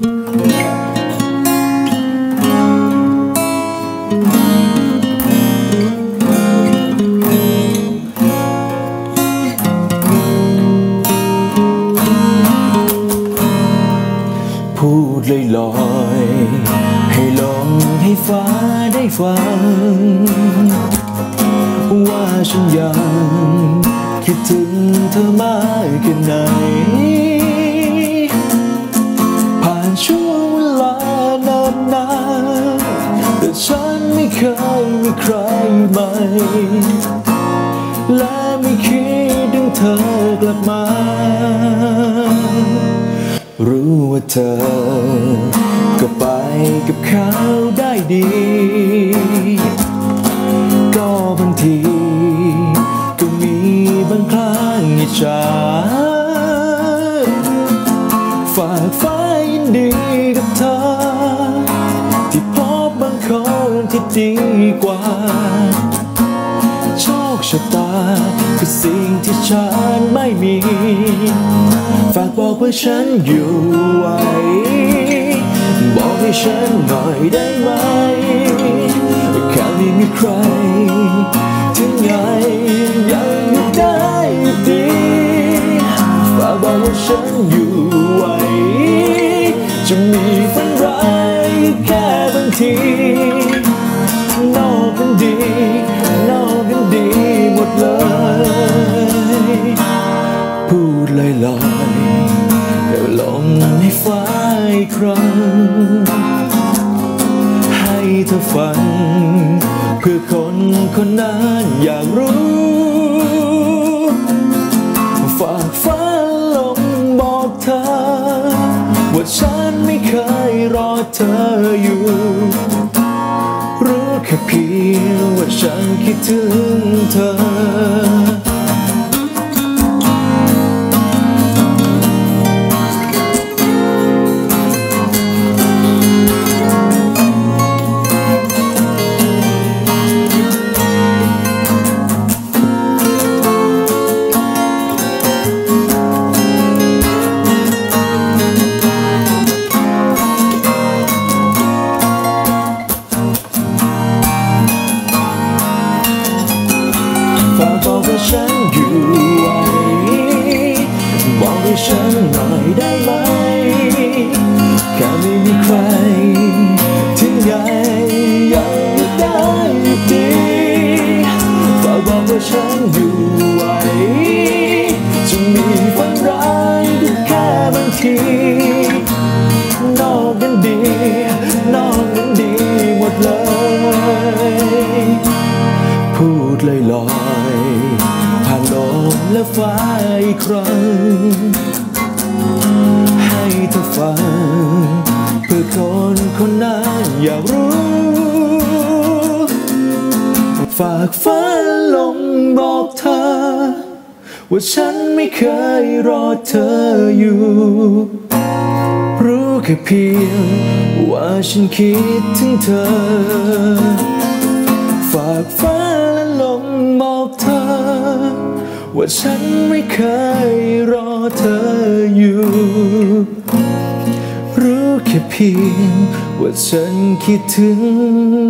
พูดลอยลอยให้ลมให้ฟ้าได้ฟัง ว่าฉันยังคิดถึงเธอมากแค่ไหน แต่ฉันไม่เคยมีใครใหม่ และไม่คิดถึงเธอกลับมา รู้ว่าเธอ ก็ไปกับเขาได้ดี ก็บางที ก็มีบางครั้งอิจฉาฝากฟ้ายินดี ดีกว่า โชคชะตาคือสิ่งที่ฉันไม่มี ฝากบอกว่าฉันอยู่ไหวบอกให้ฉันหน่อยได้ไหมแค่ไม่มีใคร ถึงไงยังอยู่ได้ดีฝากบอกว่าฉันอยู่ไหวจะมีฝันร้ายแค่บางที ธอฟังเพื่อคนคนนั้นอยากรู้ ฝากฟ้าลมบอกเธอ ว่าฉันไม่เคยรอเธออยู่ รู้แค่เพียงว่าฉันคิดถึงเธอ ฉันหน่อยได้ไหมแค่ไม่มีใครถึงไงยังไม่ได้ดีฝากบอกว่าฉันอยู่ไหวจะมีฝันร้ายก็แค่บางที นอกกันดี นอกกันดีหมดเลย พูดลอยลอยๆผ่านลมและฟ้าอีกครั้ง อยากรู้ ฝากฟ้าลมบอกเธอ ว่าฉันไม่เคยรอเธออยู่ รู้แค่เพียง ว่าฉันคิดถึงเธอ ฝากฟ้าและลมบอกเธอ ว่าฉันไม่เคยรอเธอ แค่เพียงว่าฉันคิดถึง